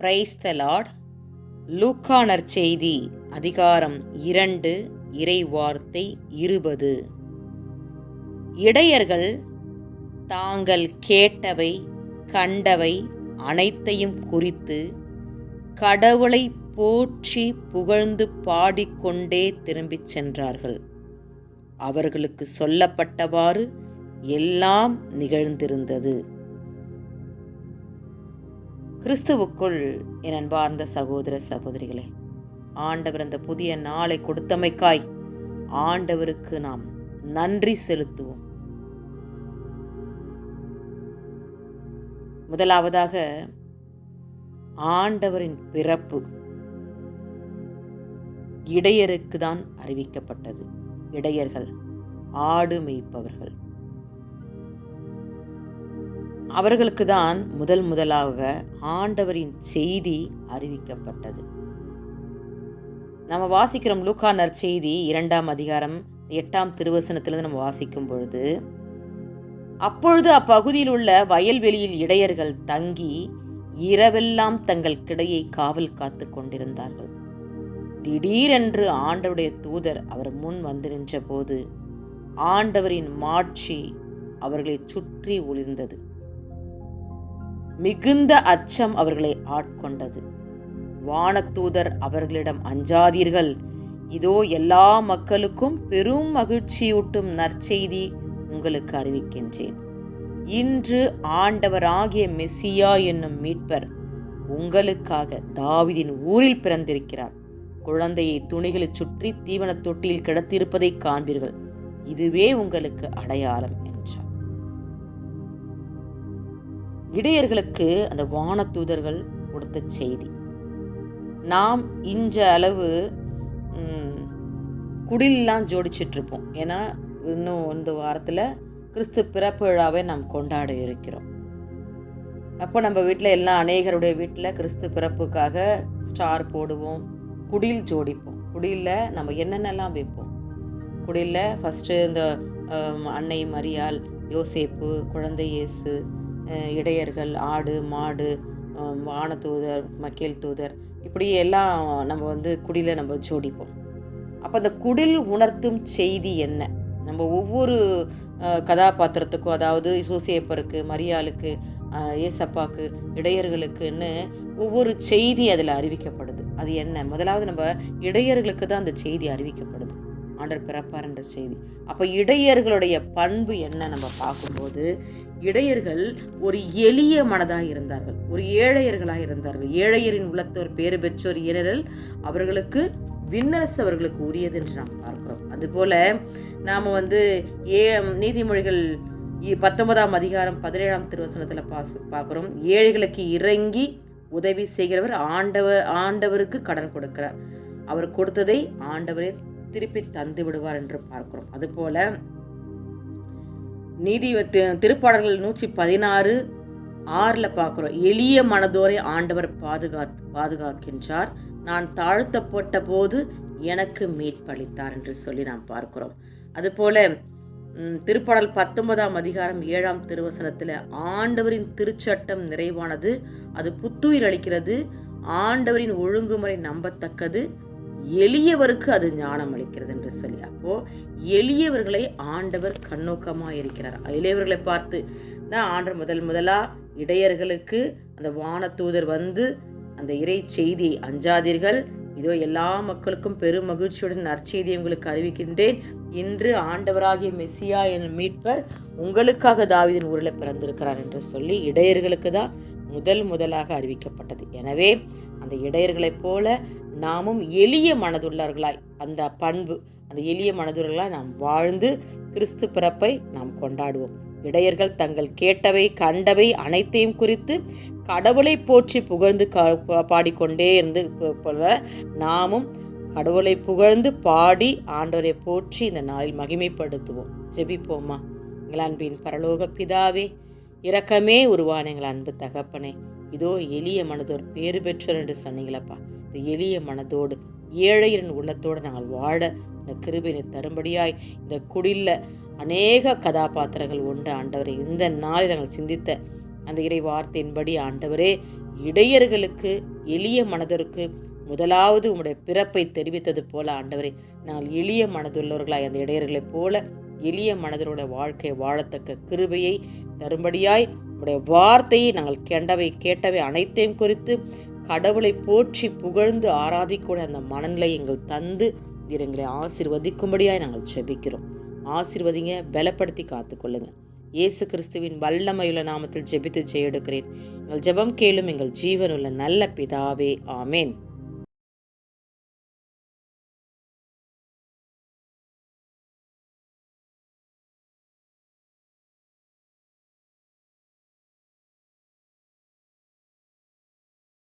Praise the Lord லூக்கானர் செய்தி அதிகாரம் இரண்டு இறை வார்த்தை இருபது. இடையர்கள் தாங்கள் கேட்டவை கண்டவை அனைத்தையும் குறித்து கடவுளை போற்றி புகழ்ந்து பாடிக்கொண்டே திரும்பிச் சென்றார்கள். அவர்களுக்கு சொல்லப்பட்டவாறு எல்லாம் நிகழ்ந்திருந்தது. கிறிஸ்துவுக்குள் என் அன்பார்ந்த சகோதர சகோதரிகளே ஆண்டவர் அந்த புதிய நாளை கொடுத்தமைக்காய் ஆண்டவருக்கு நாம் நன்றி செலுத்துவோம். முதலாவதாக ஆண்டவரின் பிறப்பு இடையருக்கு தான் அறிவிக்கப்பட்டது. இடையர்கள் ஆடு மேய்ப்பவர்கள். அவர்களுக்கு தான் முதல் முதலாக ஆண்டவரின் செய்தி அறிவிக்கப்பட்டது. நம்ம வாசிக்கிறோம் லூக்கா நற்செய்தி இரண்டாம் அதிகாரம் எட்டாம் திருவசனத்திலிருந்து நம்ம வாசிக்கும் பொழுது அப்பொழுது அப்பகுதியில் உள்ள வயல்வெளியில் இடையர்கள் தங்கி இரவெல்லாம் தங்கள் கிடையை காவல் காத்து கொண்டிருந்தார்கள். திடீரென்று ஆண்டவருடைய தூதர் அவர் முன் வந்து நின்றபோது ஆண்டவரின் மாட்சி அவர்களை சுற்றி ஒளிர்ந்தது. மிகுந்த அச்சம் அவர்களை ஆட்கொண்டது. வானத்தூதர் அவர்களிடம் அஞ்சாதீர்கள். இதோ எல்லா மக்களுக்கும் பெரும் மகிழ்ச்சியூட்டும் நற்செய்தி உங்களுக்கு அறிவிக்கின்றேன். இன்று ஆண்டவராகிய மெஸ்ஸியா என்னும் மீட்பர் உங்களுக்காக தாவிதின் ஊரில் பிறந்திருக்கிறார். குழந்தையை துணிகளை சுற்றி தீவனத் தொட்டியில் கிடத்திருப்பதை காண்பீர்கள். இதுவே உங்களுக்கு அடையாளம் இடையர்களுக்கு அந்த வானத்தூதர்கள் கொடுத்த செய்தி. நாம் இஞ்ச அளவு குடிலெலாம் ஜோடிச்சிட்ருப்போம். ஏன்னா இன்னும் இந்த வாரத்தில் கிறிஸ்து பிறப்பு விழாவை நாம் கொண்டாட இருக்கிறோம். அப்போ நம்ம வீட்டில் எல்லாம் அநேகருடைய வீட்டில் கிறிஸ்து பிறப்புக்காக ஸ்டார் போடுவோம் குடில் ஜோடிப்போம். குடியில் நம்ம என்னென்னலாம் வைப்போம்? குடியில் ஃபஸ்ட்டு இந்த அன்னை மரியாள் யோசேப்பு குழந்தை இயேசு இடையர்கள் ஆடு மாடு வானதூதர் மக்கேல் தூதர் இப்படி எல்லாம் நம்ம வந்து குடியில் நம்ம ஜோடிப்போம். அப்போ அந்த குடில் உணர்த்தும் செய்தி என்ன? நம்ம ஒவ்வொரு கதாபாத்திரத்துக்கும் அதாவது சூசியப்பருக்கு மரியாளுக்கு ஏசப்பாக்கு இடையர்களுக்குன்னு ஒவ்வொரு செய்தி அதில் அறிவிக்கப்படுது. அது என்ன? முதலாவது நம்ம இடையர்களுக்கு தான் அந்த செய்தி அறிவிக்கப்படுது. ஆண்டர் பிறப்பார் என்ற செய்தி. அப்போ இடையர்களுடைய பண்பு என்ன நம்ம பார்க்கும்போது இடையர்கள் ஒரு எளிய மனதாக இருந்தார்கள். ஒரு ஏழையர்களாக இருந்தார்கள். ஏழையரின் உள்ளத்தோர் பேறு பெற்றோர் இனரல் அவர்களுக்கு விண்ணரசு அவர்களுக்கு உரியது என்று நாம் பார்க்கிறோம். அதுபோல நாம் வந்து ஏ நீதிமொழிகள் பத்தொன்பதாம் அதிகாரம் பதினேழாம் திருவசனத்தில் பாசு பார்க்குறோம். ஏழைகளுக்கு இறங்கி உதவி செய்கிறவர் ஆண்டவர் ஆண்டவருக்கு கடன் கொடுக்கிறார். அவர் கொடுத்ததை ஆண்டவரே திருப்பி தந்து விடுவார் என்று பார்க்கிறோம். அதுபோல நீதி திருப்பாடல்கள் நூற்றி பதினாறு ஆறில் பார்க்குறோம். எளிய மனதோரை ஆண்டவர் பாதுகா பாதுகாக்கின்றார். நான் தாழ்த்தப்பட்ட போது எனக்கு மீட்பளித்தார் என்று சொல்லி நாம் பார்க்கிறோம். அதுபோல திருப்பாடல் பத்தொன்பதாம் அதிகாரம் ஏழாம் திருவசனத்தில் ஆண்டவரின் திருச்சட்டம் நிறைவானது அது புத்துயிர் அளிக்கிறது. ஆண்டவரின் ஒழுங்குமுறை நம்பத்தக்கது. எளியவருக்கு அது ஞானம் அளிக்கிறது என்று சொல்லி. அப்போ எளியவர்களை ஆண்டவர் கண்ணோக்கமாக இருக்கிறார். எளியவர்களை பார்த்து தான் ஆண்டவர் முதல் முதலா இடையர்களுக்கு அந்த வானத்தூதர் வந்து அந்த இறை செய்தியை அஞ்சாதீர்கள். இதோ எல்லா மக்களுக்கும் பெரும் மகிழ்ச்சியுடன் நற்செய்தியை உங்களுக்கு அறிவிக்கின்றேன். இன்று ஆண்டவராகிய மெஸ்ஸியா என மீட்பர். உங்களுக்காக தாவிதன் ஊரில் பிறந்திருக்கிறார் என்று சொல்லி இடையர்களுக்கு தான் முதல் முதலாக அறிவிக்கப்பட்டது. எனவே அந்த இடையர்களைப் போல நாமும் எளிய மனதுள்ளவர்களாய் அந்த பண்பு அந்த எளிய மனதுள்ளவர்களாய் நாம் வாழ்ந்து கிறிஸ்து பிறப்பை நாம் கொண்டாடுவோம். இடையர்கள் தங்கள் கேட்டவை கண்டவை அனைத்தையும் குறித்து கடவுளை போற்றி புகழ்ந்து பாடிக்கொண்டே இருந்து போல நாமும் கடவுளை புகழ்ந்து பாடி ஆண்டவரை போற்றி இந்த நாளில் மகிமைப்படுத்துவோம். ஜெபிப்போமா எங்கள் அன்பின் பரலோக பிதாவே இரக்கமே உருவான எங்கள் அன்பு தகப்பனே. இதோ எளிய மனதோர் பேறு பெற்றோர் என்று சொன்னீங்களப்பா. இந்த எளிய மனதோடு ஏழையரின் உள்ளத்தோடு நாங்கள் வாழ இந்த கிருபினை தரும்படியாய் இந்த குடில்ல அநேக கதாபாத்திரங்கள் உண்டு. ஆண்டவரே இந்த நாளில் நாங்கள் சிந்தித்த அந்த இறை வார்த்தையின்படி ஆண்டவரே இடையர்களுக்கு எளிய மனதருக்கு முதலாவது உம்முடைய பிறப்பை தெரிவித்தது போல ஆண்டவரே நாங்கள் எளிய மனதுள்ளவர்களாய் அந்த இடையர்களைப் போல எளிய மனதரோட வாழ்க்கை வாழத்தக்க கிருபையை தரும்படியாய் உடைய வார்த்தையை நாங்கள் கேண்டவை கேட்டவை அனைத்தையும் குறித்து கடவுளை போற்றி புகழ்ந்து ஆராதிக்கூட அந்த மனநிலை எங்கள் தந்து நீர் எங்களை ஆசிர்வதிக்கும்படியாய் நாங்கள் ஜெபிக்கிறோம். ஆசிர்வதிங்க பலப்படுத்தி காத்துக்கொள்ளுங்க. இயேசு கிறிஸ்துவின் வல்லமையுள்ள நாமத்தில் ஜெபித்து ஜெயெடுக்கிறேன். எங்கள் ஜெபம் கேளும் எங்கள் ஜீவனுள்ள நல்ல பிதாவே ஆமேன்.